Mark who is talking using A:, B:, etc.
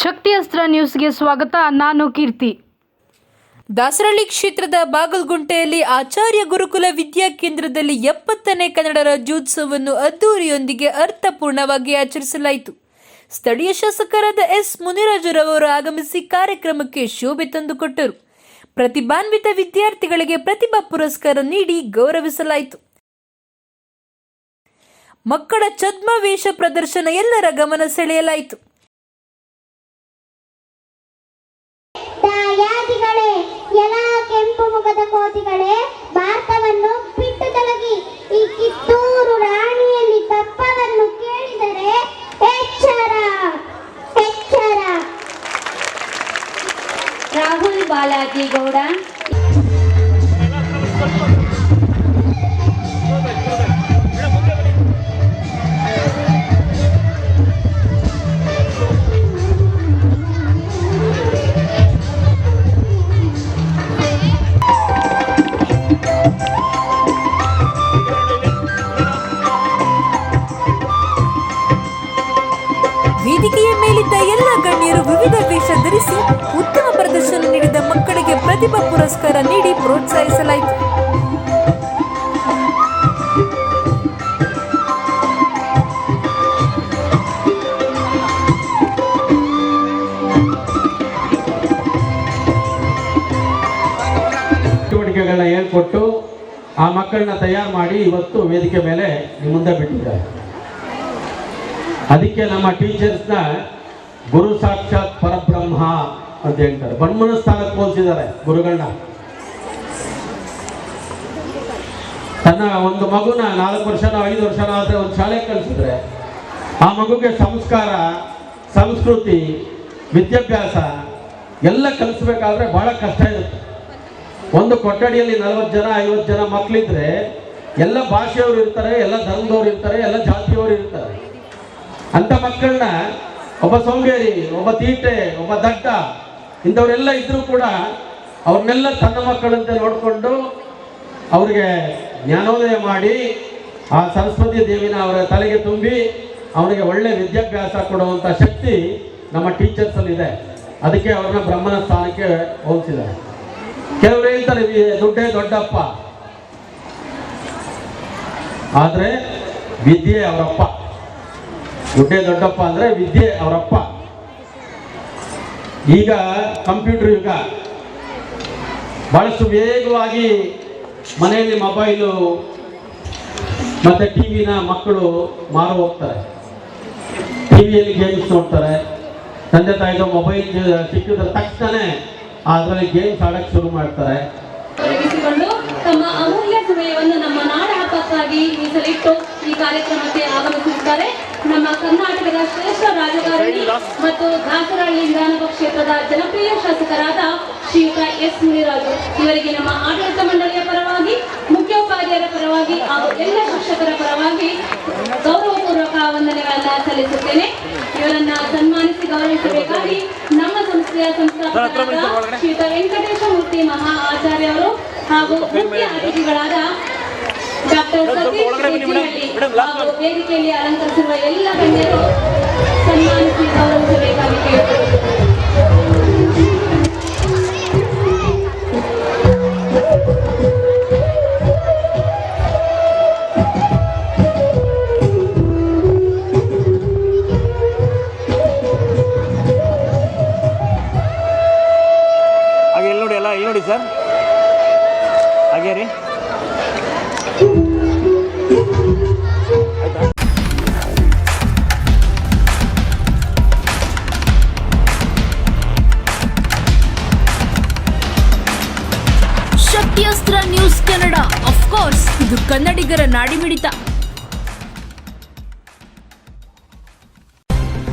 A: ಶಕ್ತಿ ಅಸ್ತ್ರ ನ್ಯೂಸ್ಗೆ ಸ್ವಾಗತ. ನಾನು ಕೀರ್ತಿ.
B: ದಾಸರಳ್ಳಿ ಕ್ಷೇತ್ರದ ಬಾಗಲಗುಂಟೆಯಲ್ಲಿ ಆಚಾರ್ಯ ಗುರುಕುಲ ವಿದ್ಯಾಕೇಂದ್ರದಲ್ಲಿ ಎಪ್ಪತ್ತನೇ ಕನ್ನಡ ರಾಜ್ಯೋತ್ಸವವನ್ನು ಅದ್ದೂರಿಯೊಂದಿಗೆ ಅರ್ಥಪೂರ್ಣವಾಗಿ ಆಚರಿಸಲಾಯಿತು. ಸ್ಥಳೀಯ ಶಾಸಕರಾದ ಎಸ್ ಮುನಿರಾಜುರವರು ಆಗಮಿಸಿ ಕಾರ್ಯಕ್ರಮಕ್ಕೆ ಶೋಭೆ ತಂದುಕೊಟ್ಟರು. ಪ್ರತಿಭಾನ್ವಿತ ವಿದ್ಯಾರ್ಥಿಗಳಿಗೆ ಪ್ರತಿಭಾ ಪುರಸ್ಕಾರ ನೀಡಿ ಗೌರವಿಸಲಾಯಿತು. ಮಕ್ಕಳ ಛದ್ಮವೇಷ ಪ್ರದರ್ಶನ ಎಲ್ಲರ ಗಮನ ಸೆಳೆಯಲಾಯಿತು.
C: ಮುಖದ ಭಾರತವನ್ನು ಬಿಟ್ಟು ತೊಲಗಿ ಈ ಕಿತ್ತೂರು ರಾಣಿಯಲ್ಲಿ ತಪ್ಪವನ್ನು ಕೇಳಿದರೆ ಎಚ್ಚರ ಎಚ್ಚರ.
D: ರಾಹುಲ್ ಬಾಲಾಜಿ ಗೌಡ.
B: ಪ್ರತಿಭಾ ಪುರಸ್ಕಾರ ನೀಡಿ ಪ್ರೋತ್ಸಾಹಿಸಲಾಯಿತು.
E: ಚಟುವಟಿಕೆಗಳನ್ನ ಹೇಳ್ಕೊಟ್ಟು ಆ ಮಕ್ಕಳನ್ನ ತಯಾರು ಮಾಡಿ ಇವತ್ತು ವೇದಿಕೆ ಮೇಲೆ ಮುಂದೆ ಬಿಟ್ಟಿದ್ದಾರೆ. ಅದಕ್ಕೆ ನಮ್ಮ ಟೀಚರ್ಸ್ನ ಗುರು ಸಾಕ್ಷಾತ್ ಪರಬ್ರಹ್ಮ ಅಂತ ಹೇಳ್ತಾರೆ ಬ್ರಹ್ಮನ ಸ್ಥಾನಕ್ಕೆ ಹೋಲಿಸಿದ್ದಾರೆ ಗುರುಗಳನ್ನ ತನ್ನ ಒಂದು ಮಗುನ ನಾಲ್ಕು ವರ್ಷನ ಐದು ವರ್ಷನ ಆದರೆ ಒಂದು ಶಾಲೆಗೆ ಕಲಿಸಿದ್ರೆ ಆ ಮಗುಗೆ ಸಂಸ್ಕಾರ, ಸಂಸ್ಕೃತಿ, ವಿದ್ಯಾಭ್ಯಾಸ ಎಲ್ಲ ಕಲಿಸ್ಬೇಕಾದ್ರೆ ಬಹಳ ಕಷ್ಟ ಇರುತ್ತೆ. ಒಂದು ಕೊಠಡಿಯಲ್ಲಿ ನಲವತ್ತು ಜನ, ಐವತ್ತು ಜನ ಮಕ್ಕಳಿದ್ರೆ ಎಲ್ಲ ಭಾಷೆಯವರು ಇರ್ತಾರೆ, ಎಲ್ಲ ಧರ್ಮದವ್ರು ಇರ್ತಾರೆ, ಎಲ್ಲ ಜಾತಿಯವರು ಇರ್ತಾರೆ. ಅಂತ ಮಕ್ಕಳನ್ನ ಒಬ್ಬ ಸೋಂಗೇರಿ ಒಬ್ಬ ತೀಟೆ, ಒಬ್ಬ ದಡ್ಡ ಇಂಥವರೆಲ್ಲ ಇದ್ರೂ ಕೂಡ ಅವ್ರನ್ನೆಲ್ಲ ತನ್ನ ಮಕ್ಕಳಂತೆ ನೋಡಿಕೊಂಡು ಅವರಿಗೆ ಜ್ಞಾನೋದಯ ಮಾಡಿ ಆ ಸರಸ್ವತಿ ದೇವಿನ ಅವರ ತಲೆಗೆ ತುಂಬಿ ಅವನಿಗೆ ಒಳ್ಳೆ ವಿದ್ಯಾಭ್ಯಾಸ ಕೊಡುವಂಥ ಶಕ್ತಿ ನಮ್ಮ ಟೀಚರ್ಸಲ್ಲಿದೆ. ಅದಕ್ಕೆ ಅವ್ರನ್ನ ಬ್ರಹ್ಮನ ಸ್ಥಾನಕ್ಕೆ ಹೋಲಿಸಿದ್ದಾರೆ ಕೆಲವರು ಹೇಳ್ತಾರೆ "ವಿ- ದುಡ್ಡೇ ದೊಡ್ಡಪ್ಪ. ಆದರೆ ವಿದ್ಯೆ ಅವರಪ್ಪ. ದುಡ್ಡೇ ದೊಡ್ಡಪ್ಪ ಅಂದರೆ ವಿದ್ಯೆ ಅವರಪ್ಪ. ಈಗ ಕಂಪ್ಯೂಟರ್ ಯುಗ. ಬಹಳಷ್ಟು ವೇಗವಾಗಿ ಮನೆಯಲ್ಲಿ ಮೊಬೈಲು ಮತ್ತು ಟಿ ವಿನ ಮಕ್ಕಳು ಮಾರು ಹೋಗ್ತಾರೆ. ಟಿ ವಿಯಲ್ಲಿ ಗೇಮ್ಸ್ ನೋಡ್ತಾರೆ. ತಂದೆ ತಾಯಿಗೆ ಮೊಬೈಲ್ ಸಿಕ್ಕಿದ ತಕ್ಷಣ ಅದರಲ್ಲಿ ಗೇಮ್ಸ್ ಆಡಕ್ಕೆ ಶುರು ಮಾಡ್ತಾರೆ.
D: ತಮ್ಮ ಅಮೂಲ್ಯ ಸಮಯವನ್ನು ನಮ್ಮ ನಾಡ ಹಬ್ಬಕ್ಕಾಗಿ ಮೀಸಲಿಟ್ಟು ಈ ಕಾರ್ಯಕ್ರಮಕ್ಕೆ ಆಗಮಿಸಿರುತ್ತಾರೆ ನಮ್ಮ ಕರ್ನಾಟಕದ ದಾಸರಹಳ್ಳಿ ವಿಧಾನಸಭಾ ಕ್ಷೇತ್ರದ ಜನಪ್ರಿಯ ಶಾಸಕರಾದ ಶ್ರೀಯುತ ಎಸ್ ಮುನಿರಾಜು. ಇವರಿಗೆ ನಮ್ಮ ಆಡಳಿತ ಮಂಡಳಿಯ ಪರವಾಗಿ ಮುಖ್ಯೋಪಾಧ್ಯಾಯರ ಪರವಾಗಿ ಹಾಗೂ ಎಲ್ಲ ಶಿಕ್ಷಕರ ಪರವಾಗಿ ಗೌರವಪೂರ್ವಕ ವಂದನೆಗಳನ್ನ ಸಲ್ಲಿಸುತ್ತೇನೆ. ಇವರನ್ನ ಸನ್ಮಾನಿಸಿ ಗೌರವಿಸಬೇಕಾಗಿ ನಮ್ಮ ಸಂಸ್ಥೆಯ ಸಂಸ್ಥಾಪಕರಾದ ಶ್ರೀಯುತ ವೆಂಕಟೇಶ ಮೂರ್ತಿ ಮಹಾ ಆಚಾರ್ಯ ಅವರು ಹಾಗೂ ಮುಖ್ಯ ಅತಿಥಿಗಳಾದ ಡಾಕ್ಟರ್ ಸತೀಶ್ ಹಾಗೂ ವೇದಿಕೆಯಲ್ಲಿ ಅಲಂಕರಿಸಿರುವ ಎಲ್ಲ ಗಣ್ಯರು ಸನ್ಮಾನಿಸಿ
F: ಹಾಗೆ ಇಲ್ಲಿ ನೋಡಿ ಎಲ್ಲ ಇಲ್ಲಿ ನೋಡಿ ಸರ್. ಹಾಗೆ ರೀ.
B: ಶಕ್ತಿ ಅಸ್ತ್ರ ನ್ಯೂಸ್ ಕನ್ನಡ. ಅಫ್ಕೋರ್ಸ್ ಇದು ಕನ್ನಡಿಗರ ನಾಡಿಮಿಡಿತ.